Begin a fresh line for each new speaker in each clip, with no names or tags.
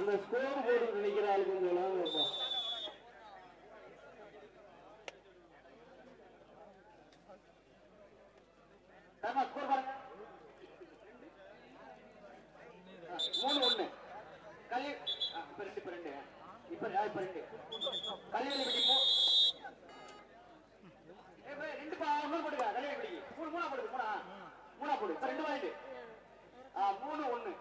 அந்த score board நினைக்கிற ஆளு கொஞ்சம் விளாட இருப்பான் ஸ்கோர் மூணு ஒண்ணு. கல்வி இப்ப ரெண்டு இப்ப ரெண்டு. இப்ப இப்ப ரெண்டு. கல்யாணி படி ரெண்டு பா மூணு போடுங்க கல்யாணி படி மூணு மூணா போடுங்க மூணா. மூணா போடு. ரெண்டு பாயிண்ட் மூணு ஒண்ணு.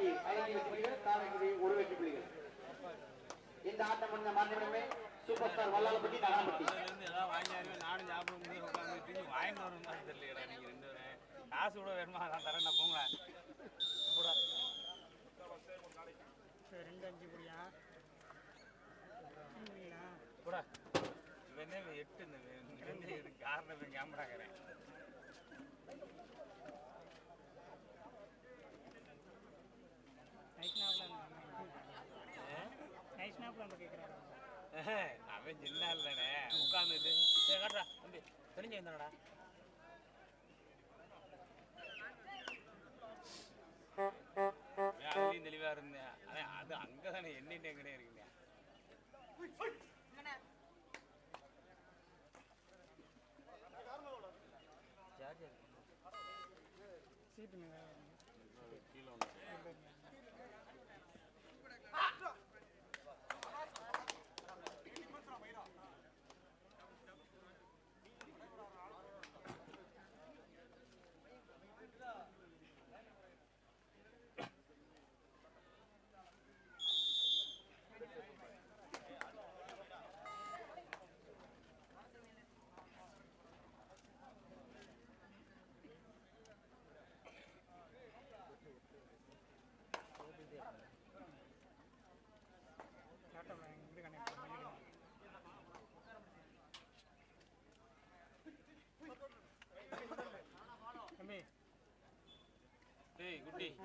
பற்றி ஐந்து புலிகள் காரைக்குடி ஒரு வெற்றி புலிகள் இந்த ஆட்டம் முடிந்த மறுநிமிடமே சூப்பர் ஸ்டார் வல்லாலப்பட்டி
நானும் உட்காந்து திரும்பி வாங்கிட்டு வரும் மாதிரி தெரியலடா நீங்க ரெண்டு பேரும் காசு கூட வேணுமா நான் தரேன்டா போங்களேன் போடா
ரெண்டு அஞ்சு புரியா
இவன் எட்டு காரணம் இவன் கேமராக்கிறேன் சின்ன இல்லைனே உட்காந்துட்டு சரி காட்டுறா தம்பி தெரிஞ்சு வந்தாடா அதுலேயும் தெளிவாக இருந்தேன். ஆனால் அது அங்கே தானே எண்ணிட்டு எங்கனே இருக்குங்க
சீட்டு
கீழே டேய்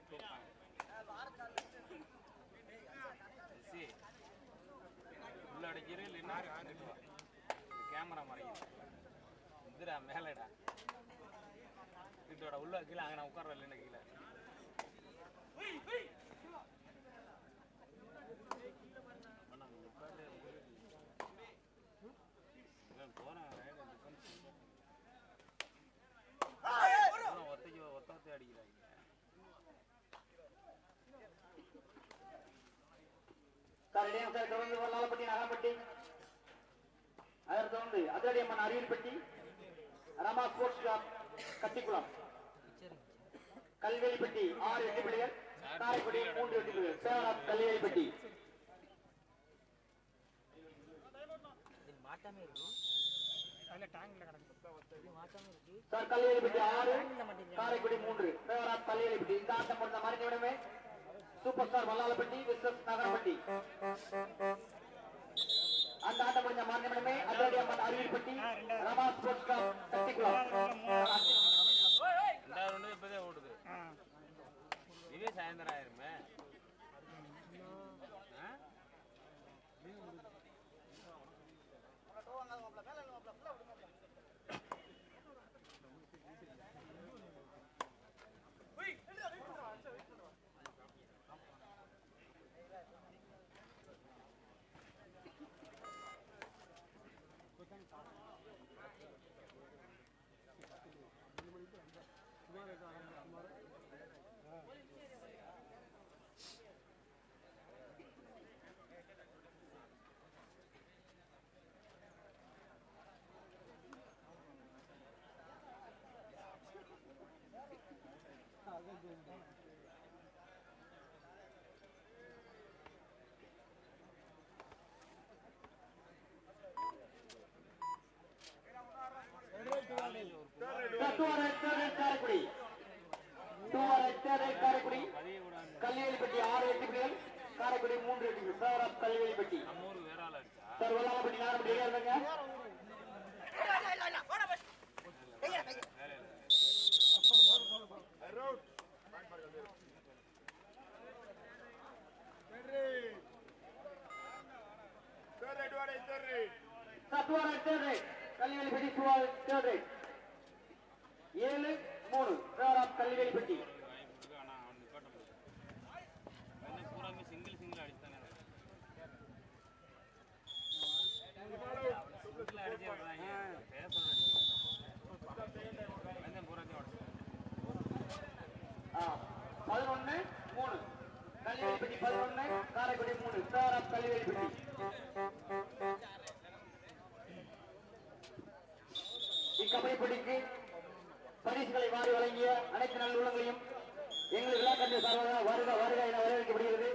குட்டி சி உள்ள இல்லைன்னா கேமரா மறைக்குது இதுடா மேலடா இதுடா உள்ள கீழே அங்கே நான் உட்கார்றேன் இல்லைன்னா கீழே அண்ணா, அங்க உட்கார்ந்து இவன் போறான் ரைடு டிஃபென்ஸ் பார்த்து அடிக்கிறாங்க
சார் இடையம் சார் தொடர்ந்து வல்லாலப்பட்டி நகாம்பட்டி அதற்கு தொடர்ந்து ரமா ஸ்போர்ட்ஸ் கிளப் கல்வேலிப்பட்டி ஆறு வெற்றி புலிகள் காரைக்குடி மூன்று வெற்றி புலிகள் சேவராப் கல்வேலிப்பட்டி சார் கல்வேலிப்பட்டி ஆறு காரைக்குடி மூன்று. சேவராப் கல்வேலிப்பட்டி இந்த ஆட்டம் முடிந்த மறுநிமிடமே சூப்பர் ஸ்டார் வல்லாலப்பட்டி நகரப்பட்டி. அந்த ஆட்டம் முடிந்த ரமா ஸ்போர்ட்ஸ் கிளப்
இப்போதே ஓடுது.
ஆ.
இதே சாயந்தரம் ஆயிருமே. तुम्हारे பூராமே சிங்கிள் சிங்கிள் அடிச்சுதானே சிங்கிள் அடிச்சிருக்காங்க பேச அடிக்கிறாங்க வந்து பூராத்தையும் பெட்டி
பதினொன்னு மூணு கல்வியல்பட்டி பதினொன்னு காரைக்குடி மூணு. சார் ஆஃப் கல்வியல்பட்டி புகைப்படிக்கு பரிசுகளை வாரி வழங்கிய அனைத்து நல்லுள்ளங்களையும் எங்கள் விழாக்கண்டு சார்பாக வருக வருக என வரவேற்கப்படுகிறது.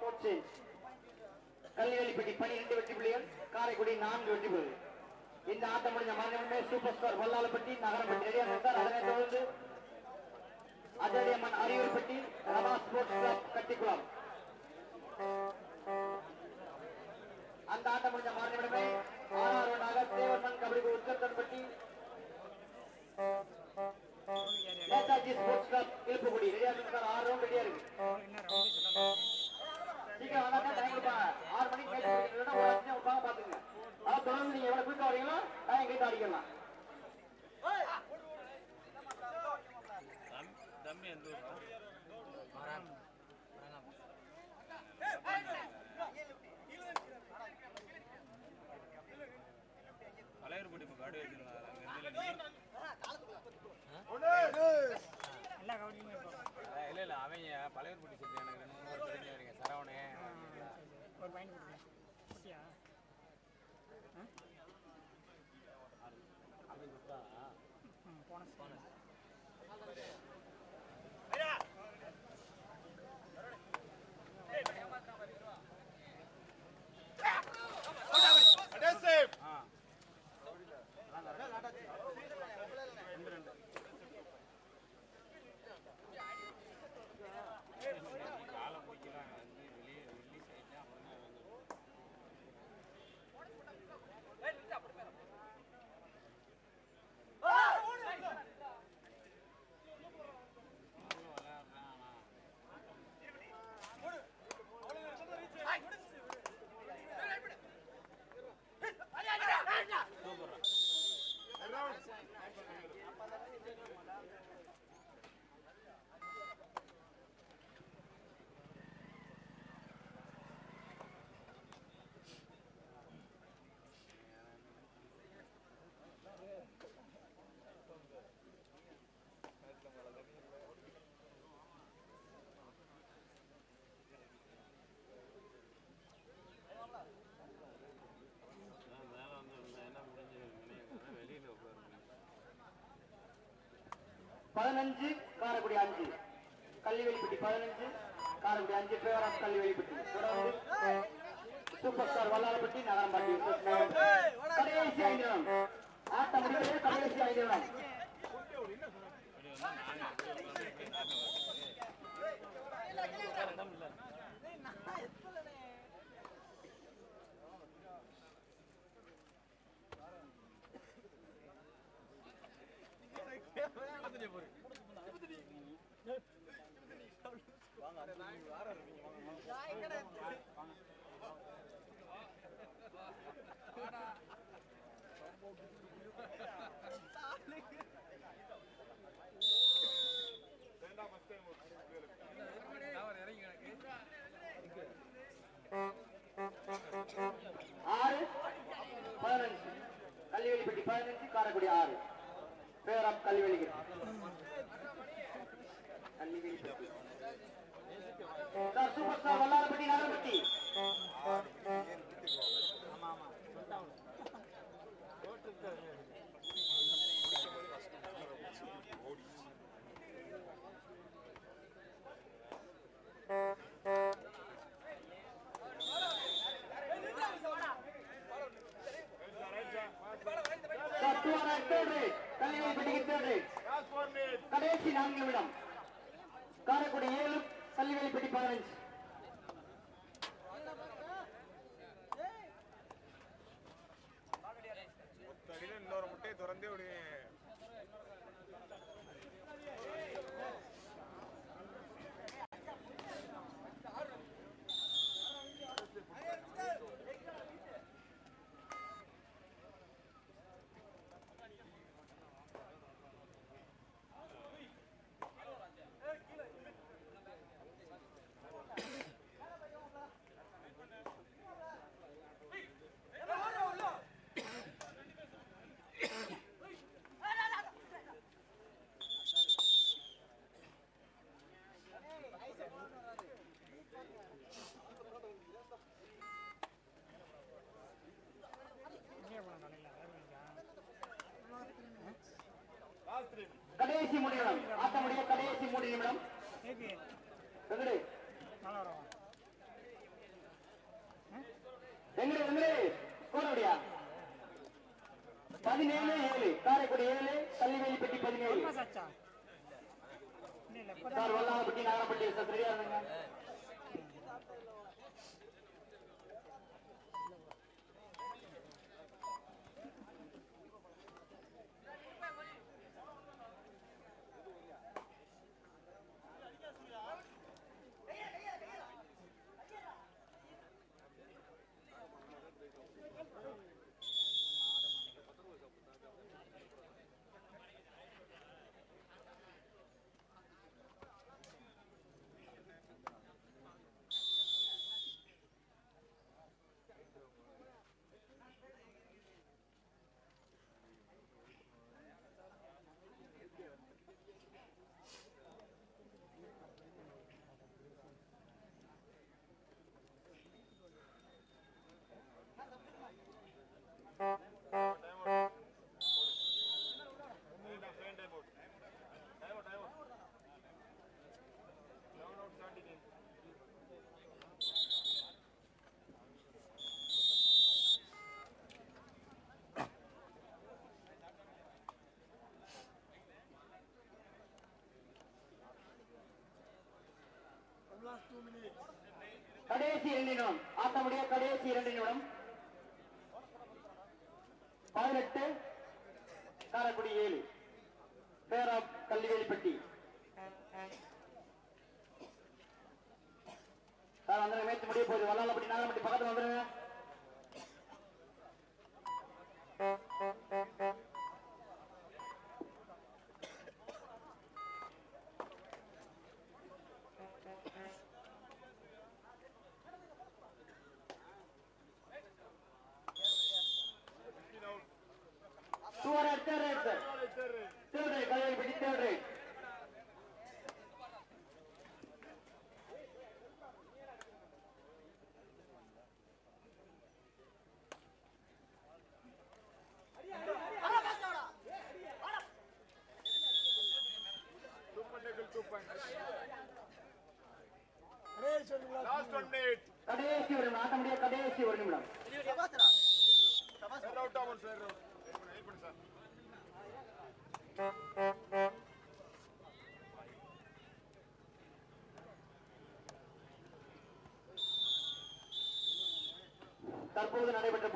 கோட் சேஞ்ச் கல்வியல்பட்டி பனிரெண்டு வெற்றி புள்ளிகள் காரைக்குடி நான்கு வெற்றி புள்ளிகள். இந்த ஆட்டம் முடிஞ்ச மாநிலமே சூப்பர் ஸ்டார் வல்லாலப்பட்டி நகரப்பட்டி. ரெடியாக இருந்தார் அதனைத் தொடர்ந்து. Ajayamman Ariyurpatti Rama sports club Kattikulam. அந்த ஆட்டம் முடிஞ்ச மாநிலமே ஆறாவது ரவுண்டாக தேவர்மன் கபடி உச்சத்தன்பட்டி நேதாஜி ஸ்போர்ட்ஸ் கிளப் இழுப்புக்குடி. ரெடியாக இருந்தார் ஆறு ரவுண்ட் ரெடியா இருக்கு.
என்ன ரவுண்டு
சீக்கிரம் வந்தா டைம் கொடுப்பாங்க ஆறு மணிக்கு மேட்ச் முடிக்கிறதுனா உட்காந்து பாத்துங்க அதான் தொடர்ந்து நீங்க எவ்வளவு குயிக்கா வரீங்களோ டைம் கேட்டு அடிக்கலாம்.
தம்- தம்பி எந்த ஊர் பழையர்பட்டி இப்போ காடு வச்சிருக்காங்க
எல்லா கவுண்டியுமே இப்போ
இல்லை இல்லை அவங்க பழையர்பட்டி சுற்றி எனக்கு சரவணே
ஒரு பாயிண்ட்
பதினஞ்சு காரக்குடி அஞ்சு. கல்விவெளிப்பட்டி பதினஞ்சு காரக்குடி அஞ்சு பேர் ஆஃப் கல்விவெளிப்பட்டி தொடர்ந்து சூப்பர் ஸ்டார் வல்லாரப்பட்டி நகரம்பட்டி. கடைசி ஐந்து நிமிடம் ஆட்டம் முடிவு கடைசி ஐந்து நிமிடம்
இப்படி
ஆறு பதினஞ்சு கல்விவெளிப்பட்டி பதினஞ்சு காரக்குடி ஆறு. பேரம் ஆஃப் கல்விவெளிக்கு Kalvivelipatti super star Vallarapatti Nagarapatti sir two hundred third raid கல்விவெளிப்பட்டிக்கு third raid கடைசி நான்கு நிமிடம் காரைக்குடி ஏழு கல்விவெளிப்பட்டி கடைசி மூணு நிமிடம் ஆட்டமுடைய கடைசி
கேக்கு
வெங்கடே. வெங்கடே வெங்கடே. கோடபடியா பதினேழு ஏழு. காரைக்குடி ஏழு பதினேழு.
இல்லை இல்லை இப்போ
சார் வல்லாரப்பட்டி நகரப்பட்டி சார் சரியா இருந்துங்க? கடைசி இரண்டு நிமிடம் ஆட்டமுடைய கடைசி இரண்டு நிமிடம் பதினெட்டு காரக்குடி ஏழு. பேரா கல்லிவேலிப்பட்டி. சார் அந்த மேட்ச் முடிய போகுது. வல்லாலப்பட்டி நாகப்பட்டி பக்கத்தில் வந்துருங்க. கடைசி ஒரு நிமிடம். தற்போது நடைபெற்ற